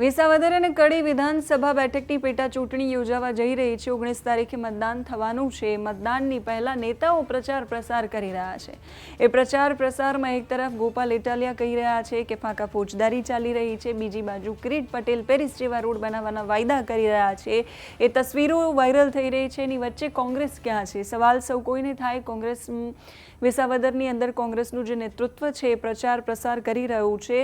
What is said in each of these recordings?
વિસાવદર અને કડી વિધાનસભા બેઠકની પેટા ચૂંટણી યોજાવા જઈ રહી છે. ઓગણીસ તારીખે મતદાન થવાનું છે. મતદાનની પહેલા નેતાઓ પ્રચાર પ્રસાર કરી રહ્યા છે. એ પ્રચાર પ્રસારમાં એક તરફ ગોપાલ ઇટાલિયા કહી રહ્યા છે કે ફાંકા ફોજદારી ચાલી રહી છે. બીજી બાજુ કિરીટ પટેલ પેરિસ જેવા રોડ બનાવવાના વાયદા કરી રહ્યા છે. એ તસવીરો વાયરલ થઈ રહી છે. એની વચ્ચે કોંગ્રેસ ક્યાં છે? સવાલ સૌ કોઈને થાય. કોંગ્રેસ વિસાવદરની અંદર કોંગ્રેસનું જે નેતૃત્વ છે એ પ્રચાર પ્રસાર કરી રહ્યું છે.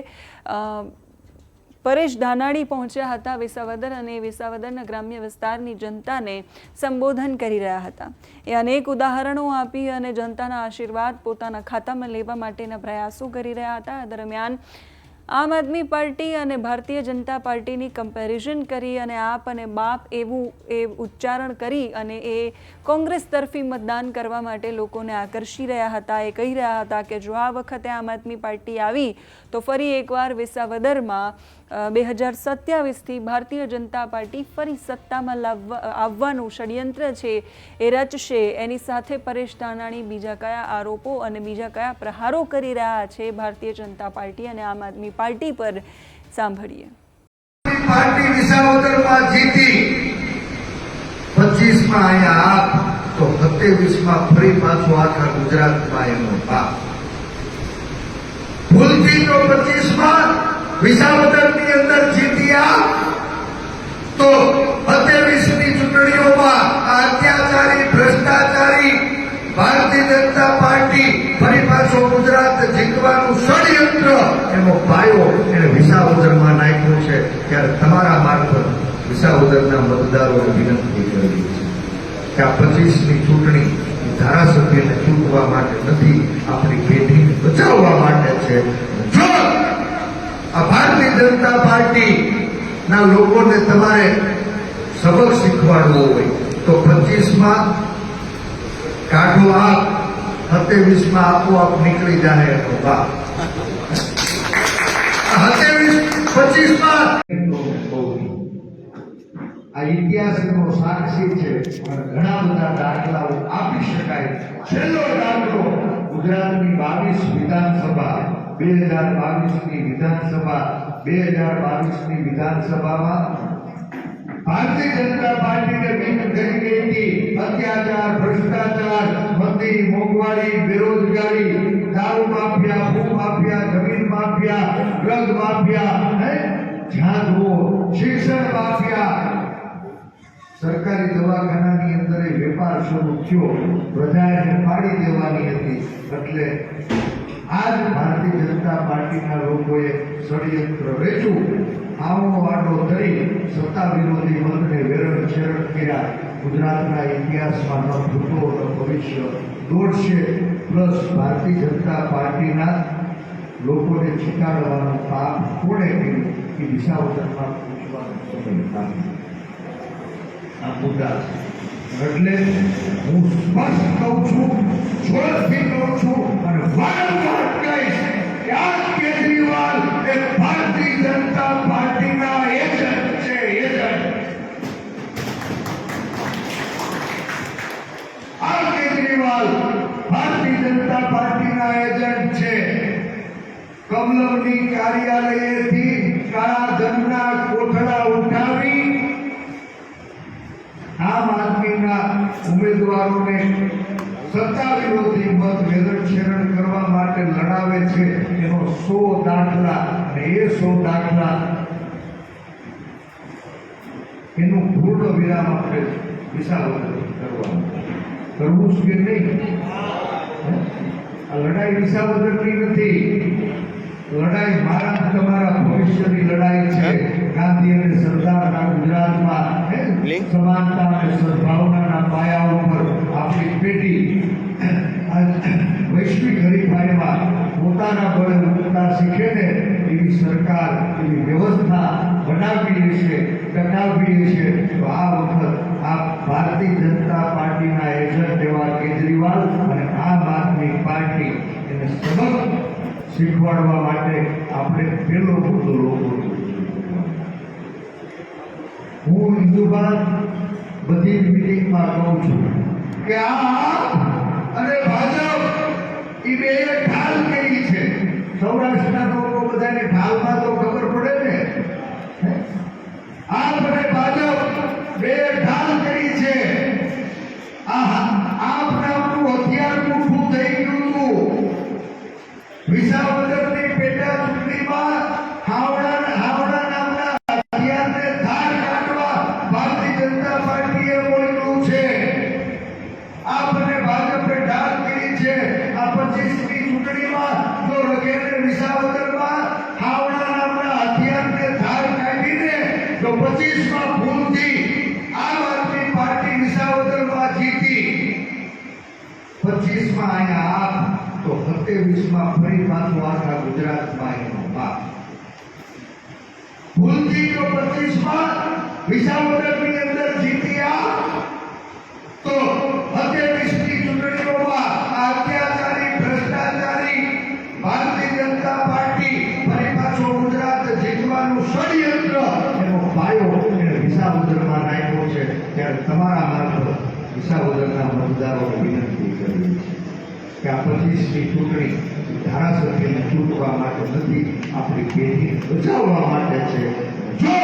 પરેશ ધાનાણી પહોંચ્યા હતા વિસાવદર અને વિસાવદરના ગ્રામ્ય વિસ્તારની જનતાને સંબોધન કરી રહ્યા હતા. એ અનેક ઉદાહરણો આપી અને જનતાના આશીર્વાદ પોતાના ખાતામાં લેવા માટેના પ્રયાસો કરી રહ્યા હતા. દરમિયાન આમ આદમી પાર્ટી અને ભારતીય જનતા પાર્ટીની કમ્પેરિઝન કરી અને આપ અને બાપ એવું એ ઉચ્ચારણ કરી અને એ કોંગ્રેસ તરફી મતદાન કરવા માટે લોકોને આકર્ષી રહ્યા હતા. એ કહી રહ્યા હતા કે જો આ વખતે આમ આદમી પાર્ટી આવી, તો ફરી એકવાર વિસાવદરમાં બે હજાર સત્યાવીસથી ભારતીય જનતા પાર્ટી ફરી સત્તામાં લાવવા, આવવાનું ષડયંત્ર છે, એ રચશે. એની સાથે પરેશ ધાનાણી બીજા કયા આરોપો અને બીજા કયા પ્રહારો કરી રહ્યા છે ભારતીય જનતા પાર્ટી અને આમ આદમી પાર્ટી પર સાંભળીએ. પાર્ટી વિસાવદરમાં જીતી. પચીસમાં અહીંયા આપ, તો સત્યાવીસમાં ફરી પાછો આખા ગુજરાતમાં એનો પાપ. ભૂલથી તો પચીસમાં વિસાવદરની અંદર જીત્યા તો સત્યાવીસની ચૂંટણીઓમાં અત્યાચારી, ભ્રષ્ટાચારી, ભારતીય જનતા પાર્ટી ફરી પાછો ગુજરાત જીતવાનું ષડયંત્ર એનો પાયો એને વિસાવદરમાં નાખ્યો છે. ત્યારે તમારા મારફત વિસાવદરના મતદારોને વિનંતી કરી છે કે આ પચીસની ચૂંટણી ધારાસભ્યને ચૂંટવા માટે નથી, આપણી પેઢીને બચાવવા માટે છે. જો આ ભારતીય જનતા પાર્ટી ના લોકોને તમારે સબક શીખવાડવો હોય તો પચીસમાં કાઢો આપ, સત્યાવીસમાં આપોઆપ નીકળી જાય એનો બાપ. સત્યાવીસ સાક્ષી છે પણ ઘણા બધા દાખલાઓ આપી શકાય. છેલ્લો દાખલો ગુજરાતની બાવીસ વિધાનસભા. બે હજાર બાવીસની વિધાનસભા, બે હજાર બાવીસની વિધાનસભામાં ભારતીય જનતા પાર્ટીને ભીમ કરી ગઈ હતી. અત્યાચાર, ભ્રષ્ટાચાર, મંદી, મોંઘવારી, બેરોજગારી, દારૂ માફિયા ભૂ માફિયા, જમીન માફિયા, ડ્રગ માફિયા, હે? જ્યાં જુઓ શિક્ષણ માફિયા. સરકારી દવાખાનાની અંદર વેપાર શરૂ થયો. પ્રજાએ પાડી દેવાની હતી. એટલે આજ ભારતીય જનતા પાર્ટીના લોકોએ ષડયંત્ર રેચું આવો વાટો ધરી સત્તા વિરોધી મતને વેરણ છેરણ કર્યા. ગુજરાતના ઇતિહાસમાં ન ભૂતો ન ભવિષ્ય દોડશે. પ્લસ ભારતીય જનતા પાર્ટીના લોકોને છીકાડવાનું પાપ કોણે કર્યું એ વિસાવદરમાં પૂછવાનું સમય આ મુદ્દા છે એટલે હું સ્પષ્ટ કહું છું જોરથી કહું છું અને વારંવાર કહીશ કે આ કેજરીવાલ એ ભારતીય જનતા પાર્ટીના એજન્ટ છે, એજન્ટ. આ કેજરીવાલ ભારતીય જનતા પાર્ટીના એજન્ટ છે. કમલમની કાર્યાલયેથી કાળા ધનના કોઠડા આમ આદમીના ઉમેદવારોને સત્તા વિરોધી મત વેદનછેરણ કરવા માટે લડાવે છે, એનો સો દાખલા અને એ સો દાખલા એનું પૂર્ણ વિરામ આપણે વિશાલ કરવાનું. કરવું છે નહીં? આ લડાઈ વિશાલ નથી. લડાઈ મારા તમારા ભવિષ્યની લડાઈ છે. ગાંધી અને સરદારના ગુજરાતમાં સમાનતા અને સદભાવનાના પાયા ઉપર આપણી પેઢી વૈશ્વિક હરીફાઈમાં પોતાના બળે ઉતરતા શીખે ને એવી સરકાર એવી વ્યવસ્થા બનાવી છે ટકાવી છે. તો આ વખત આ ભારતીય જનતા પાર્ટીના એજન્ટ એવા કેજરીવાલ અને આમ આદમી પાર્ટી એને સબક શીખવાડવા માટે આપણે પેલો મુદ્દો લોકો હું હિન્દુભાન બધી મિટિંગમાં કહું છું કે આપ અને ભાજપ એ બે ઢાલ કરી છે. સૌરાષ્ટ્રના લોકો બધાને ઢાલમાં તો ખબર પડે ને? આપ બને ભાજપ બે ઢાલ કરી છે. આ આપ નામનું હથિયાર મોટું થઈ ગયું વિસાવદરની પેટા ચૂંટણીમાં હાવડા હાવડા નામના હથિયારને છે. આ બંને ભાજપે ઢાલ કરી છે. આ પચીસમી હાવડા નામના હથિયારને ધાર કાઢીને તો પચીસમાં આપ તો ફરી પાછું આખા ગુજરાતમાં એનો પાપ ભૂલથી તો પચીસમાં વિસાવદરની અંદર જીત્યા તો સત્યાવીસની ચૂંટણીઓમાં અત્યાચારી, ભ્રષ્ટાચારી, ભારતીય જનતા પાર્ટી ફરી પાછો ગુજરાત જીતવાનું ષડયંત્ર એનો પાયો એને વિસાવદરમાં નાખ્યો છે. ત્યારે તમારા મારફત વિસાવદરના મતદારોને વિનંતી. કે આ પચીસની ચૂંટણી ધારાસભ્યને ચૂંટવા માટે નથી આપણી પેઢી બચાવવા માટે છે. જો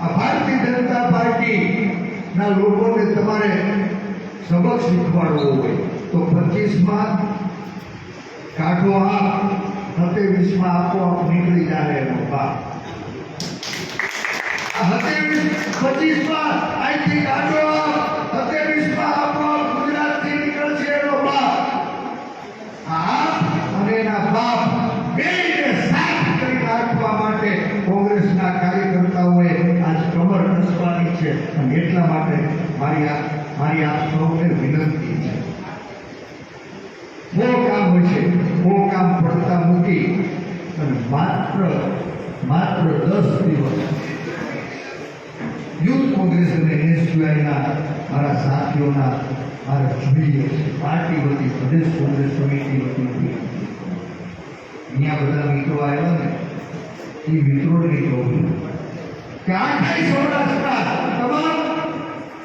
આ ભારતીય જનતા પાર્ટીના લોકોને તમારે સબક શીખવાડવો હોય, તો પચીસમાં કાઢો આપ સત્યાવીસમાં આપોઆપ નીકળી જાય એનો ભાગ આ સત્યાવીસ પચીસમાં માત્ર માત્ર દસ દિવસ યુથ કોંગ્રેસ અને એસયુઆઈના મારા સાથીઓના મારા જોઈએ પાર્ટી વતી, પ્રદેશ કોંગ્રેસ સમિતિ વતી અહીંયા બધા મિત્રો આવ્યા ને, એ મિત્રોને કહું કે આખા સૌરાષ્ટ્રના તમામ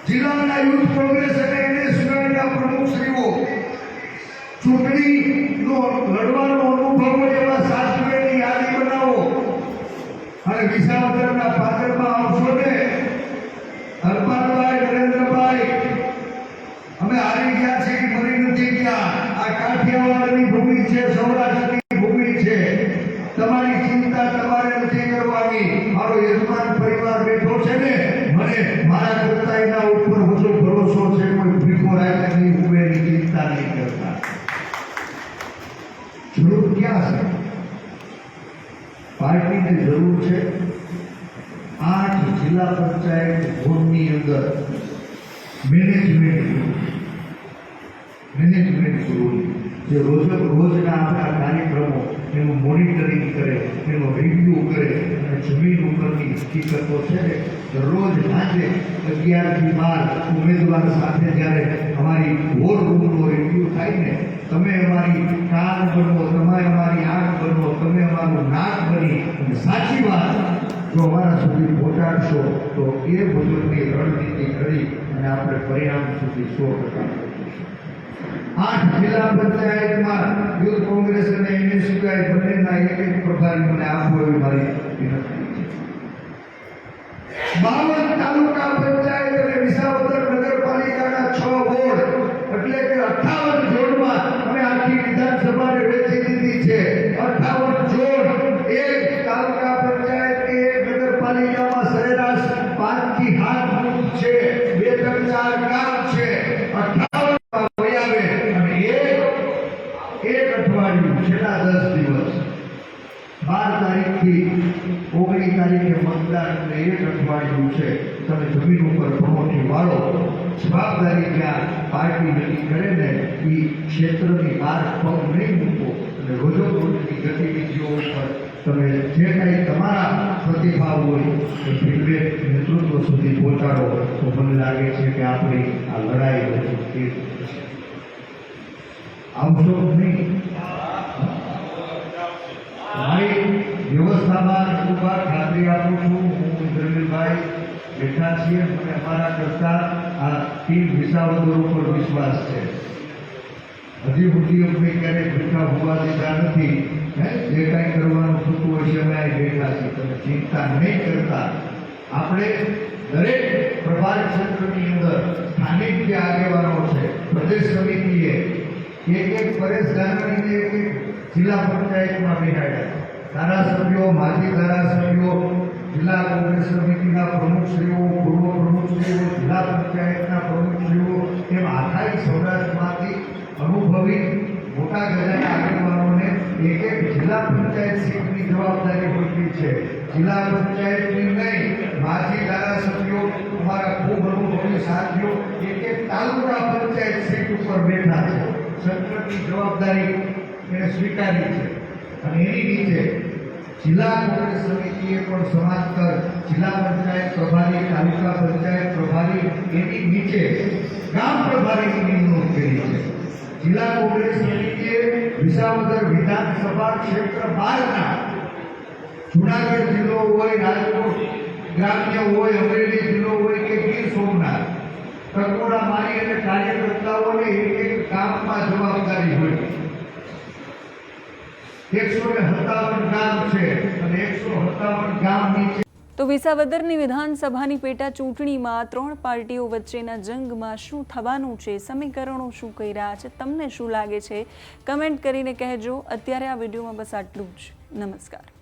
જિલ્લાના યુથ કોંગ્રેસ અને એનએસયુઆઈના પ્રમુખશ્રીઓ ચૂંટણીનો લડવાનો વિસાવદરના પાદરમાં આવશો ને? હરપાલભાઈ, નરેન્દ્રભાઈ, અમે હારી ગયા છે કે મરી નથી ગયા. આ કાઠિયાવાડની ભૂમિ છે સૌરાષ્ટ્રની પાર્ટીને જરૂર છે. આઠ જિલ્લા પંચાયત બોર્ડની અંદર મેનેજમેન્ટ મેનેજમેન્ટ જરૂરી જે રોજ રોજના આપણા કાર્યક્રમો, એનું મોનિટરિંગ કરે, એનો રિવ્યૂ કરે, અને જમીન ઉપરની હકીકતો છે ને દરરોજ સાંજે અગિયારથી બાર ઉમેદવાર સાથે જ્યારે અમારી વોર રૂમનો રિવ્યુ થાય ને તમે અમારી કાન બનો તમે અમારી આંખ બનો તમે અમારું નાક બની અને સાચી વાત. જો અમારા સુધી પહોંચાડશો, તો એ મુજબની રણનીતિ કરી અને આપણે પરિણામ સુધી સો ટકા આઠ જિલ્લા પંચાયતમાં યુથ કોંગ્રેસ અને એનએસયુઆઈ બંનેના એક એક પ્રભારી મને આપવો એવી મારી વિનંતી. છેલ્લા દસ દિવસ. બાર તારીખથી ઓગણીસ તારીખે મતદાન એક અઠવાડિયું છે. તમે જમીન ઉપર પ્રમોટી વાળો જવાબદારી જ્યાં પાર્ટી નક્કી કરે ને એ ક્ષેત્રની બહાર પગ નહીં મૂકો અને રોજોરોજની ગતિવિધિઓ ઉપર તમે જે કાંઈ તમારા પ્રતિભાવ હોય, એ ફીડબેક નેતૃત્વ સુધી પહોંચાડો. તો મને લાગે છે કે આપણી આ લડાઈ આવશો નહીં. મારી વ્યવસ્થામાં ખૂબ વાર ખાતરી આપું છું. હું ઇન્દ્રવીરભાઈ બેઠા છીએ. મને અમારા કરતા આ ટીમ વિસાવદર ઉપર વિશ્વાસ છે. હજી સુધી અમે ક્યારેય ભૂખા હોવા દેતા નથી. હે? જે કાંઈ કરવાનું થતું હોય છે, અમે બેઠા છીએ. તમે ચિંતા નહીં કરતા. આપણે દરેક પ્રભાર ક્ષેત્રની અંદર સ્થાનિક જે આગેવાનો છે, પ્રદેશ સમિતિએ એક એક પરેશ ગાંધીને એક એક જિલ્લા પંચાયતમાં બેહાડ્યા ધારાસભ્યો, માજી ધારાસભ્યો, જિલ્લા કોંગ્રેસ સમિતિના પ્રમુખશ્રીઓ પૂર્વ પ્રમુખશ્રીઓ જિલ્લા પંચાયતના પ્રમુખશ્રીઓ એમ આખાઈ સૌરાષ્ટ્રમાંથી અનુભવી મોટા ગજાના આગેવાનોને એક એક જિલ્લા પંચાયત સીટની જવાબદારી હોતી છે. જિલ્લા પંચાયતની નહીં, માજી ધારાસભ્યો, અમારા ખૂબ અનુભવી સાથીઓ એક એક તાલુકા પંચાયત સીટ ઉપર બેઠા છે. સંકટની જવાબદારી એને સ્વીકારી છે. અને એની નીચે જિલ્લા કોંગ્રેસ સમિતિએ પણ સમાંતર જિલ્લા પંચાયત પ્રભારી, તાલુકા પંચાયત પ્રભારી એની નીચે ગામ પ્રભારીની નિમણૂક કરી છે. જિલ્લા કોંગ્રેસ સમિતિએ વિસાવદર વિધાનસભા ક્ષેત્ર બહારના જુનાગઢ જિલ્લો હોય, રાજકોટ ગ્રામ્ય હોય, અમરેલી જિલ્લો હોય કે ગીર સોમનાથ ટકોરા મારી અને કાર્યકર્તાઓને એક એક કામમાં જવાબદારી હોય. એકસો ને સત્તાવન ગામ છે અને એકસો સત્તાવન ગામ નીચે તો વિસાવદરની વિધાનસભાની પેટા ચૂંટણીમાં ત્રણ પાર્ટીઓ વચ્ચેના જંગમાં શું થવાનું છે, સમીકરણો શું કહી રહ્યા છે, તમને શું લાગે છે? કમેન્ટ કરીને કહેજો. અત્યારે આ વિડીયોમાં બસ આટલું જ. નમસ્કાર.